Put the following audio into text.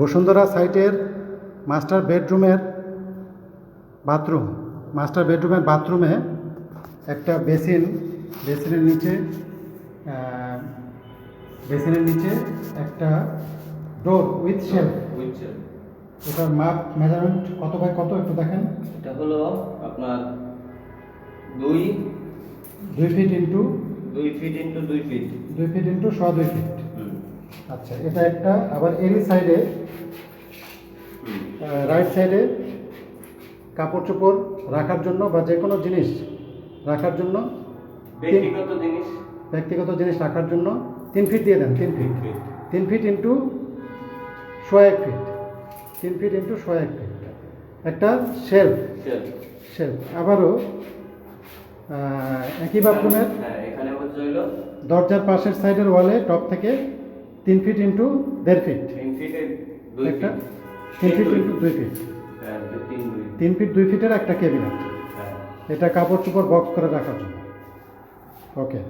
বসুন্ধরা সাইটের মাস্টার বেডরুমের bathroom master বেডরুমের বাথরুমে একটা বেসিন বেসিনের নিচে বেসিনের নিচে একটা ডোর উইথ শেলফ বুঝছেন এটার মাপ মেজারমেন্ট কত বাই কত একটু দেখেন? এটা হলো আপনার দুই দুই ফিট ইন্টু দুই ফিট ইন্টু দুই ফিট। দুই ফিট ইন্টু শ দুই ফিট। আচ্ছা এটা একটা আবার এরই সাইডে রাইট সাইডে কাপড় চোপড় রাখার জন্য বা যে কোনো জিনিস রাখার জন্য ব্যক্তিগত জিনিস। ব্যক্তিগত জিনিস রাখার জন্য তিন ফিট দিয়ে দেন তিন ফিট তিন ফিট ইন্টু শো এক ফিট তিন ফিট ইন্টু শো এক ফিট একটা শেলফ শেলফ আবারও একই বাথরুমের হ্যাঁ হলো দরজার পাশের সাইডের ওয়ালে টপ থেকে তিন ফিট ইন্টু দেড় ফিট একটা তিন ফিট দুই ফিট হ্যাঁ তিন তিন ফিট দুই ফিটের একটা ক্যাবিনেট এটা কাপড় চোপড় বক্স করে রাখার জন্য। ওকে